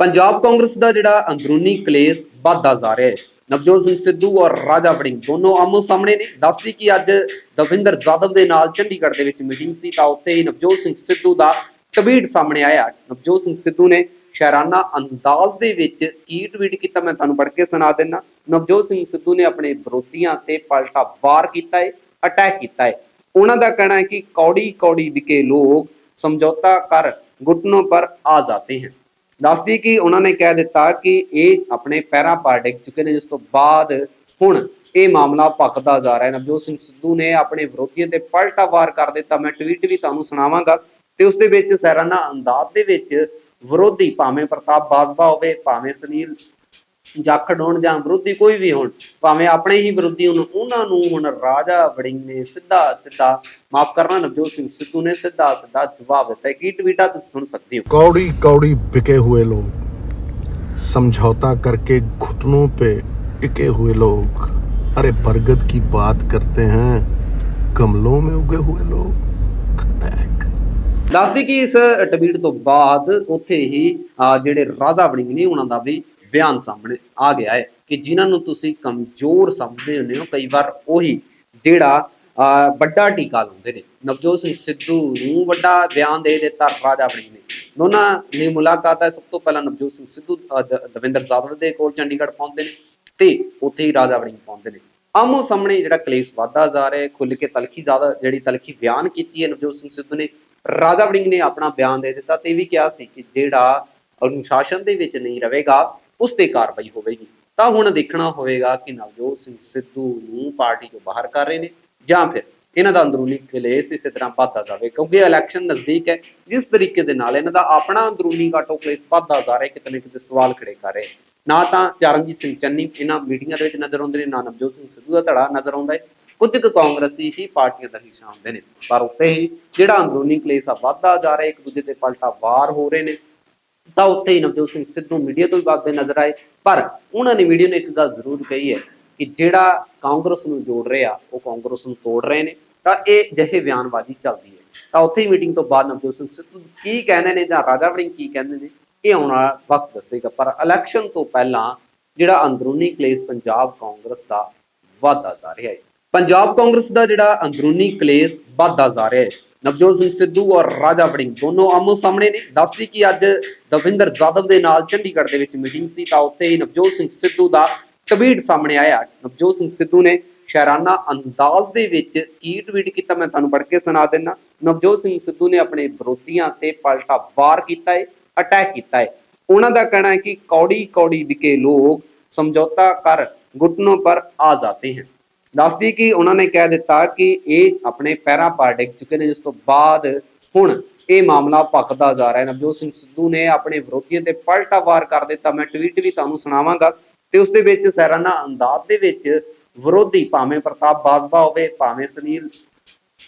ਪੰਜਾਬ ਕਾਂਗਰਸ ਦਾ ਜਿਹੜਾ ਅੰਦਰੂਨੀ ਕਲੇਸ਼ ਵੱਧਦਾ ਜਾ ਰਿਹਾ ਹੈ। ਨਵਜੋਤ ਸਿੰਘ ਸਿੱਧੂ ਔਰ ਰਾਜਾ ਵੜਿੰਗ ਦੋਨੋਂ ਆਮੋ ਸਾਹਮਣੇ ਨੇ। ਦੱਸਦੀ ਕਿ ਅੱਜ ਦਵਿੰਦਰ ਜਾਦਵ ਦੇ ਨਾਲ ਚੰਡੀਗੜ੍ਹ ਦੇ ਵਿੱਚ ਮੀਟਿੰਗ ਸੀ ਤਾਂ ਉੱਥੇ ਹੀ ਨਵਜੋਤ ਸਿੰਘ ਸਿੱਧੂ ਦਾ ਟਵੀਟ ਸਾਹਮਣੇ ਆਇਆ। ਨਵਜੋਤ ਸਿੰਘ ਸਿੱਧੂ ਨੇ ਸ਼ਾਇਰਾਨਾ ਅੰਦਾਜ਼ ਦੇ ਵਿੱਚ ਕੀ ਟਵੀਟ ਕੀਤਾ ਮੈਂ ਤੁਹਾਨੂੰ ਪੜ੍ਹ ਕੇ ਸੁਣਾ ਦਿੰਨਾ ਨਵਜੋਤ ਸਿੰਘ ਸਿੱਧੂ ਨੇ ਆਪਣੇ ਵਿਰੋਧੀਆਂ ਤੇ ਪਲਟਾ ਵਾਰ ਕੀਤਾ ਹੈ ਅਟੈਕ ਕੀਤਾ ਹੈ। ਉਹਨਾਂ ਦਾ ਕਹਿਣਾ ਹੈ ਕਿ ਕੌੜੀ ਕੌੜੀ ਵਿਕੇ ਲੋਕ ਸਮਝੌਤਾ ਕਰ ਗੁੱਟਨੋਂ ਪਰ ਆ ਜਾਂਦੇ ਹਨ। ਦੱਸਦੀ ਕਿ ਉਹਨਾਂ ਨੇ ਕਹਿ ਦਿੱਤਾ ਕਿ ਇਹ ਆਪਣੇ ਪੈਰਾਂ ਪਾਰ ਡਿੱਗ ਚੁੱਕੇ ਨੇ, ਜਿਸ ਤੋਂ ਬਾਅਦ ਹੁਣ ਇਹ ਮਾਮਲਾ ਭਖਦਾ ਜਾ ਰਿਹਾ ਹੈ। ਨਵਜੋਤ ਸਿੰਘ ਸਿੱਧੂ ਨੇ ਆਪਣੇ ਵਿਰੋਧੀਆਂ ਤੇ ਪਲਟਾ ਵਾਰ ਕਰ ਦਿੱਤਾ। ਮੈਂ ਟਵੀਟ ਵੀ ਤੁਹਾਨੂੰ ਸੁਣਾਵਾਂਗਾ। ਤੇ ਉਸ ਦੇ ਵਿੱਚ ਸੈਰਾਨਾ ਅੰਦਾਜ਼ ਦੇ ਵਿੱਚ ਵਿਰੋਧੀ ਭਾਵੇਂ ਪ੍ਰਤਾਪ ਬਾਜਵਾ ਹੋਵੇ, ਭਾਵੇਂ ਸੁਨੀਲ ਜਾਖੜ ਹੋਣ ਜਾਂ ਵਿਰੋਧੀ ਕੋਈ ਵੀ ਹੋਣ ਭਾਵੇਂ ਆਪਣੇ ਹੀ ਵਿਰੋਧੀ ਹੋਣ ਉਹਨਾਂ ਨੂੰ ਹੁਣ ਰਾਜਾ ਵੜਿੰਗ ਨੇ ਸਿੱਧਾ ਸਿੱਧਾ ਮਾਫ ਕਰਨਾ ਨਵਜੋਤ ਸਿੰਘ ਸਿੱਧੂ ਨੇ ਸਿੱਧਾ ਸਿੱਧਾ ਜਵਾਬ ਦਿੱਤਾ ਹੈ ਕੀ ਟਵੀਟਾ ਤੁਸੀਂ ਸੁਣ ਸਕਦੇ ਹੋ कौड़ी कौड़ी बिके हुए लोग समझौता करके घुटनों पे टिके हुए लोग अरे बरगद की बात करते हैं गमलों में उगे हुए लोग खटैक ਦੱਸਦੀ ਕਿ ਇਸ ਟਵੀਟ ਤੋਂ ਬਾਅਦ ਉੱਥੇ ਹੀ ਅਹ, ਜਿਹੜੇ ਰਾਜਾ ਵੜਿੰਗ ਨੇ ਉਹਨਾਂ ਦਾ ਵੀ ਬਿਆਨ ਸਾਹਮਣੇ ਆ ਗਿਆ ਹੈ ਕਿ ਜਿਨ੍ਹਾਂ ਨੂੰ ਤੁਸੀਂ ਕਮਜ਼ੋਰ ਸਮਝਦੇ ਹੁੰਦੇ ਹੋ ਕਈ ਵਾਰ ਉਹੀ ਜਿਹੜਾ ਅਹ, ਵੱਡਾ ਟੀਕਾ ਲਾਉਂਦੇ ਨੇ। ਨਵਜੋਤ ਸਿੰਘ ਸਿੱਧੂ ਨੂੰ ਵੱਡਾ ਬਿਆਨ ਦੇ ਦਿੱਤਾ ਰਾਜਾ ਵੜਿੰਗ ਨੇ। ਦੋਨਾਂ ਨੇ ਮੁਲਾਕਾਤ ਹੈ ਸਭ ਤੋਂ ਪਹਿਲਾਂ ਨਵਜੋਤ ਸਿੰਘ ਸਿੱਧੂ ਦਵਿੰਦਰ ਜਾਦਵ ਦੇ ਕੋਲ ਚੰਡੀਗੜ੍ਹ ਪਹੁੰਚਦੇ ਨੇ ਤੇ ਉੱਥੇ ਹੀ ਰਾਜਾ ਵੜਿੰਗ ਪਹੁੰਚਦੇ ਨੇ। ਆਮੋ ਸਾਹਮਣੇ ਜਿਹੜਾ ਕਲੇਸ਼ ਵਾਧਾ ਜਾ ਰਿਹਾ ਹੈ ਖੁੱਲ ਕੇ ਤਲਖੀ ਜ਼ਿਆਦਾ ਜਿਹੜੀ ਤਲਖੀ ਬਿਆਨ ਕੀਤੀ ਹੈ ਨਵਜੋਤ ਸਿੰਘ ਸਿੱਧੂ ਨੇ ਰਾਜਾ ਵੜਿੰਗ ਨੇ ਆਪਣਾ ਬਿਆਨ ਦੇ ਦਿੱਤਾ ਤੇ ਇਹ ਵੀ ਕਿਹਾ ਸੀ ਕਿ ਜਿਹੜਾ ਅਨੁਸ਼ਾਸਨ ਦੇ ਵਿੱਚ ਨਹੀਂ ਰਹੇਗਾ ਉਸ ਤੇ ਕਾਰਵਾਈ ਹੋਵੇਗੀ। ਤਾਂ ਹੁਣ ਦੇਖਣਾ ਹੋਵੇਗਾ ਕਿ ਨਵਜੋਤ ਸਿੰਘ ਸਿੱਧੂ ਨੂੰ ਪਾਰਟੀ ਤੋਂ ਬਾਹਰ ਕਰ ਰਹੇ ਨੇ ਜਾਂ ਫਿਰ ਇਹਨਾਂ ਦਾ ਅੰਦਰੂਨੀ ਕਲੇਸ਼ ਇਸੇ ਤਰ੍ਹਾਂ ਵੱਧਦਾ ਜਾਵੇ। ਕਿਉਂਕਿ ਇਲੈਕਸ਼ਨ ਨਜ਼ਦੀਕ ਹੈ, ਜਿਸ ਤਰੀਕੇ ਦੇ ਨਾਲ ਇਹਨਾਂ ਦਾ ਆਪਣਾ ਅੰਦਰੂਨੀ ਕਾਟੋ ਕਲੇਸ਼ ਵੱਧਦਾ ਜਾ ਰਿਹਾ, ਕਿਤੇ ਨਾ ਕਿਤੇ ਸਵਾਲ ਖੜੇ ਕਰ ਰਹੇ। ਨਾ ਤਾਂ ਚਰਨਜੀਤ ਸਿੰਘ ਚੰਨੀ ਇਹਨਾਂ ਮੀਟਿੰਗਾਂ ਦੇ ਵਿੱਚ ਨਜ਼ਰ ਆਉਂਦੇ ਨੇ, ਨਾ ਨਵਜੋਤ ਸਿੰਘ ਸਿੱਧੂ ਦਾ ਧੜਾ ਨਜ਼ਰ ਆਉਂਦਾ ਹੈ। ਕੁਝ ਕੁ ਕਾਂਗਰਸੀ ਹੀ ਪਾਰਟੀਆਂ ਦਾ ਹਿੱਸਾ ਹੁੰਦੇ ਨੇ। ਪਰ ਉੱਤੇ ਹੀ ਜਿਹੜਾ ਅੰਦਰੂਨੀ ਕਲੇਸ਼ ਆ, ਵੱਧਦਾ ਜਾ ਰਿਹਾ, ਇੱਕ ਦੂਜੇ ਤੇ ਪਲਟਾ ਵਾਰ ਹੋ ਰਹੇ ਨੇ। ਤਾਂ ਉੱਥੇ ਹੀ ਨਵਜੋਤ ਸਿੰਘ ਸਿੱਧੂ ਮੀਡੀਆ ਤੋਂ ਵੀ ਵੱਧਦੇ ਨਜ਼ਰ ਆਏ। ਪਰ ਉਹਨਾਂ ਨੇ ਮੀਡੀਆ ਨੂੰ ਇੱਕ ਗੱਲ ਜ਼ਰੂਰ ਕਹੀ ਹੈ ਕਿ ਜਿਹੜਾ ਕਾਂਗਰਸ ਨੂੰ ਜੋੜ ਰਿਹਾ, ਉਹ ਕਾਂਗਰਸ ਨੂੰ ਤੋੜ ਰਹੇ ਨੇ। ਤਾਂ ਇਹ ਜਿਹੇ ਬਿਆਨਬਾਜ਼ੀ ਚੱਲਦੀ ਹੈ। ਤਾਂ ਉੱਥੇ ਹੀ ਮੀਟਿੰਗ ਤੋਂ ਬਾਅਦ ਨਵਜੋਤ ਸਿੰਘ ਸਿੱਧੂ ਕੀ ਕਹਿੰਦੇ ਨੇ ਜਾਂ ਰਾਜਾ ਵੜਿੰਗ ਕੀ ਕਹਿੰਦੇ ਨੇ, ਇਹ ਆਉਣ ਵਾਲਾ ਵਕਤ ਦੱਸੇਗਾ। ਪਰ ਇਲੈਕਸ਼ਨ ਤੋਂ ਪਹਿਲਾਂ ਜਿਹੜਾ ਅੰਦਰੂਨੀ ਕਲੇਸ਼ ਪੰਜਾਬ ਕਾਂਗਰਸ ਦਾ ਵੱਧਦਾ ਜਾ ਰਿਹਾ ਹੈ। ਪੰਜਾਬ ਕਾਂਗਰਸ ਦਾ ਜਿਹੜਾ ਅੰਦਰੂਨੀ ਕਲੇਸ਼ ਵੱਧਦਾ ਜਾ ਰਿਹਾ ਹੈ। ਨਵਜੋਤ ਸਿੰਘ ਸਿੱਧੂ ਔਰ ਰਾਜਾ ਵੜਿੰਗ ਦੋਨੋਂ ਆਮੋ ਸਾਹਮਣੇ ਨੇ। ਦੱਸਦੀ ਕਿ ਅੱਜ ਦਵਿੰਦਰ ਜਾਦਵ ਦੇ ਨਾਲ ਚੰਡੀਗੜ੍ਹ ਦੇ ਵਿੱਚ ਮੀਟਿੰਗ ਸੀ ਤਾਂ ਉੱਥੇ ਹੀ ਨਵਜੋਤ ਸਿੰਘ ਸਿੱਧੂ ਦਾ ਟਵੀਟ ਸਾਹਮਣੇ ਆਇਆ। ਨਵਜੋਤ ਸਿੰਘ ਸਿੱਧੂ ਨੇ ਸ਼ਾਇਰਾਨਾ ਅੰਦਾਜ਼ ਦੇ ਵਿੱਚ ਕੀ ਟਵੀਟ ਕੀਤਾ ਮੈਂ ਤੁਹਾਨੂੰ ਪੜ੍ਹ ਕੇ ਸੁਣਾ ਦਿੰਦਾ ਨਵਜੋਤ ਸਿੰਘ ਸਿੱਧੂ ਨੇ ਆਪਣੇ ਵਿਰੋਧੀਆਂ ਤੇ ਪਲਟਾ ਵਾਰ ਕੀਤਾ ਹੈ ਅਟੈਕ ਕੀਤਾ ਹੈ ਉਹਨਾਂ ਦਾ ਕਹਿਣਾ ਹੈ ਕਿ ਕੌੜੀ ਕੌੜੀ ਵਿਕੇ ਲੋਕ ਸਮਝੌਤਾ ਕਰ ਘੁਟਨੋਂ ਪਰ ਆ ਜਾਤੇ ਹਨ। ਦੱਸਦੀ ਕਿ ਉਹਨਾਂ ਨੇ ਕਹਿ ਦਿੱਤਾ ਕਿ ਇਹ ਆਪਣੇ ਪੈਰਾਂ ਪਾਰ ਡਿੱਗ ਚੁੱਕੇ ਨੇ, ਜਿਸ ਤੋਂ ਬਾਅਦ ਹੁਣ ਇਹ ਮਾਮਲਾ ਭਖਦਾ ਜਾ ਰਿਹਾ ਹੈ। ਨਵਜੋਤ ਸਿੰਘ ਸਿੱਧੂ ਨੇ ਆਪਣੇ ਵਿਰੋਧੀਆਂ ਤੇ ਪਲਟਾ ਵਾਰ ਕਰ ਦਿੱਤਾ। ਮੈਂ ਟਵੀਟ ਵੀ ਤੁਹਾਨੂੰ ਸੁਣਾਵਾਂਗਾ ਤੇ ਉਸ ਦੇ ਵਿੱਚ ਸੈਰਾਨਾ ਅੰਦਾਜ਼ ਦੇ ਵਿੱਚ ਵਿਰੋਧੀ ਭਾਵੇਂ ਪ੍ਰਤਾਪ ਬਾਜਵਾ ਹੋਵੇ, ਭਾਵੇਂ ਸੁਨੀਲ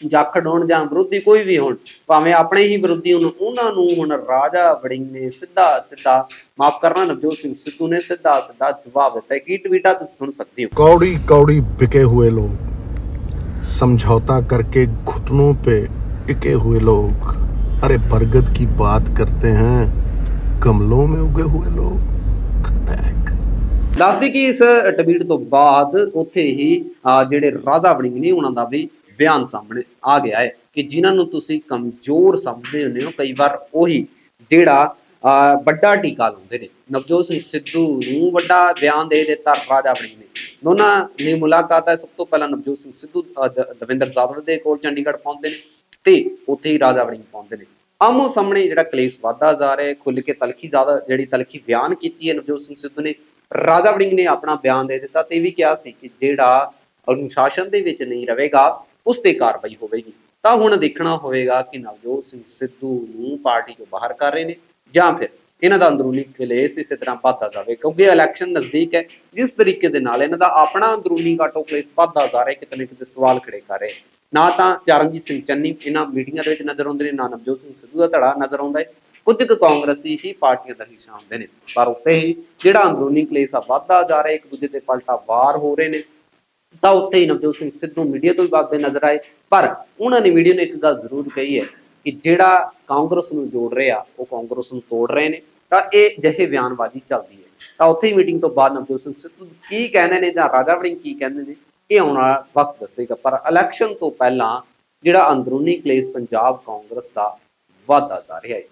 ਜਾਖੜ ਹੋਣ ਜਾਂ ਵਿਰੋਧੀ ਕੋਈ ਵੀ ਹੋਣ ਭਾਵੇਂ ਆਪਣੇ ਹੀ ਵਿਰੋਧੀ ਹੋਣ ਉਹਨਾਂ ਨੂੰ ਹੁਣ ਰਾਜਾ ਵੜਿੰਗ ਨੇ ਸਿੱਧਾ ਸਿੱਧਾ ਮਾਫ ਕਰਨਾ ਨਵਜੋਤ ਸਿੰਘ ਸਿੱਧੂ ਨੇ ਸਿੱਧਾ ਸਿੱਧਾ ਜਵਾਬ ਦਿੱਤਾ ਹੈ ਕੀ ਟਵੀਟਾ ਤੁਸੀਂ ਸੁਣ ਸਕਦੇ ਹੋ कौड़ी कौड़ी बिके हुए लोग समझौता करके घुटनों पे टिके हुए लोग अरे बरगद की बात करते हैं गमलों में उगे हुए लोग खटैक ਦੱਸਦੀ ਕਿ ਇਸ ਟਵੀਟ ਤੋਂ ਬਾਅਦ ਉੱਥੇ ਹੀ ਅਹ, ਜਿਹੜੇ ਰਾਜਾ ਵੜਿੰਗ ਨੇ ਉਹਨਾਂ ਦਾ ਵੀ ਬਿਆਨ ਸਾਹਮਣੇ ਆ ਗਿਆ ਹੈ ਕਿ ਜਿਨ੍ਹਾਂ ਨੂੰ ਤੁਸੀਂ ਕਮਜ਼ੋਰ ਸਮਝਦੇ ਹੁੰਦੇ ਹੋ ਕਈ ਵਾਰ ਉਹੀ ਜਿਹੜਾ ਵੱਡਾ ਟੀਕਾ ਲਾਉਂਦੇ ਨੇ। ਨਵਜੋਤ ਸਿੰਘ ਸਿੱਧੂ ਨੂੰ ਵੱਡਾ ਬਿਆਨ ਦੇ ਦਿੱਤਾ ਰਾਜਾ ਵੜਿੰਗ ਨੇ। ਦੋਨਾਂ ਦੀ ਮੁਲਾਕਾਤ ਹੈ ਸਭ ਤੋਂ ਪਹਿਲਾਂ ਨਵਜੋਤ ਸਿੰਘ ਸਿੱਧੂ ਅਹ, ਦਵਿੰਦਰ ਜਾਦਵ ਦੇ ਕੋਲ ਚੰਡੀਗੜ੍ਹ ਪਹੁੰਚਦੇ ਨੇ ਤੇ ਉੱਥੇ ਹੀ ਰਾਜਾ ਵੜਿੰਗ ਪਹੁੰਚਦੇ ਨੇ। ਆਮੋ ਸਾਹਮਣੇ ਜਿਹੜਾ ਕਲੇਸ਼ ਵਾਧਾ ਜਾ ਰਿਹਾ ਹੈ ਖੁੱਲ ਕੇ ਤਲਖੀ ਜ਼ਿਆਦਾ ਜਿਹੜੀ ਤਲਖੀ ਬਿਆਨ ਕੀਤੀ ਹੈ ਨਵਜੋਤ ਸਿੰਘ ਸਿੱਧੂ ਨੇ ਰਾਜਾ ਵੜਿੰਗ ਨੇ ਆਪਣਾ ਬਿਆਨ ਦੇ ਦਿੱਤਾ ਤੇ ਇਹ ਵੀ ਕਿਹਾ ਸੀ ਕਿ ਜਿਹੜਾ ਅਨੁਸ਼ਾਸਨ ਦੇ ਵਿੱਚ ਨਹੀਂ ਰਹੇਗਾ ਉਸ ਤੇ ਕਾਰਵਾਈ ਹੋਵੇਗੀ। ਤਾਂ ਹੁਣ ਦੇਖਣਾ ਹੋਵੇਗਾ ਕਿ ਨਵਜੋਤ ਸਿੰਘ ਸਿੱਧੂ ਨੂੰ ਪਾਰਟੀ ਤੋਂ ਬਾਹਰ ਕਰ ਰਹੇ ਨੇ ਜਾਂ ਫਿਰ ਇਹਨਾਂ ਦਾ ਅੰਦਰੂਨੀ ਕਲੇਸ਼ ਇਸੇ ਤਰ੍ਹਾਂ ਵੱਧਦਾ ਜਾਵੇ, ਕਿਉਂਕਿ ਇਲੈਕਸ਼ਨ ਨਜ਼ਦੀਕ ਹੈ, ਜਿਸ ਤਰੀਕੇ ਦੇ ਨਾਲ ਇਹਨਾਂ ਦਾ ਆਪਣਾ ਅੰਦਰੂਨੀ ਘਾਟੋ ਕਲੇਸ਼ ਵੱਧਦਾ ਜਾ ਰਿਹਾ, ਕਿਤੇ ਨਾ ਕਿਤੇ ਸਵਾਲ ਖੜੇ ਕਰ ਰਹੇ। ਨਾ ਤਾਂ ਚਰਨਜੀਤ ਸਿੰਘ ਚੰਨੀ ਇਹਨਾਂ ਮੀਟਿੰਗਾਂ ਦੇ ਵਿੱਚ ਨਜ਼ਰ ਆਉਂਦੇ ਨੇ, ਨਾ ਨਵਜੋਤ ਸਿੰਘ ਸਿੱਧੂ ਦਾ ਧੜਾ ਨਜ਼ਰ ਆਉਂਦਾ ਹੈ, ਕੁਝ ਕੁ ਕਾਂਗਰਸੀ ਹੀ ਪਾਰਟੀਆਂ ਦਾ ਹਿੱਸਾ ਹੁੰਦੇ ਨੇ। ਪਰ ਉੱਤੇ ਹੀ ਜਿਹੜਾ ਅੰਦਰੂਨੀ ਕਲੇਸ਼ ਆ, ਵੱਧਦਾ ਜਾ ਰਿਹਾ, ਇੱਕ ਦੂਜੇ ਤੇ ਪਲਟਾ ਵਾਰ ਹੋ ਰਹੇ ਨੇ। ਤਾਂ ਉੱਥੇ ਹੀ ਨਵਜੋਤ ਸਿੰਘ ਸਿੱਧੂ ਮੀਡੀਆ ਤੋਂ ਵੀ ਵੱਧਦੇ ਨਜ਼ਰ ਆਏ। ਪਰ ਉਹਨਾਂ ਨੇ ਮੀਡੀਆ ਨੂੰ ਇੱਕ ਗੱਲ ਜ਼ਰੂਰ ਕਹੀ ਹੈ ਕਿ ਜਿਹੜਾ ਕਾਂਗਰਸ ਨੂੰ ਜੋੜ ਰਿਹਾ, ਉਹ ਕਾਂਗਰਸ ਨੂੰ ਤੋੜ ਰਹੇ ਨੇ। ਤਾਂ ਇਹ ਜਿਹੇ ਬਿਆਨਬਾਜ਼ੀ ਚੱਲਦੀ ਹੈ। ਤਾਂ ਉੱਥੇ ਹੀ ਮੀਟਿੰਗ ਤੋਂ ਬਾਅਦ ਨਵਜੋਤ ਸਿੰਘ ਸਿੱਧੂ ਕੀ ਕਹਿੰਦੇ ਨੇ ਜਾਂ ਰਾਜਾ ਵੜਿੰਗ ਕੀ ਕਹਿੰਦੇ ਨੇ, ਇਹ ਆਉਣ ਵਾਲਾ ਵਕਤ ਦੱਸੇਗਾ। ਪਰ ਇਲੈਕਸ਼ਨ ਤੋਂ ਪਹਿਲਾਂ ਜਿਹੜਾ ਅੰਦਰੂਨੀ ਕਲੇਸ਼ ਪੰਜਾਬ ਕਾਂਗਰਸ ਦਾ ਵਾਧਾ ਜਾ ਰਿਹਾ ਹੈ।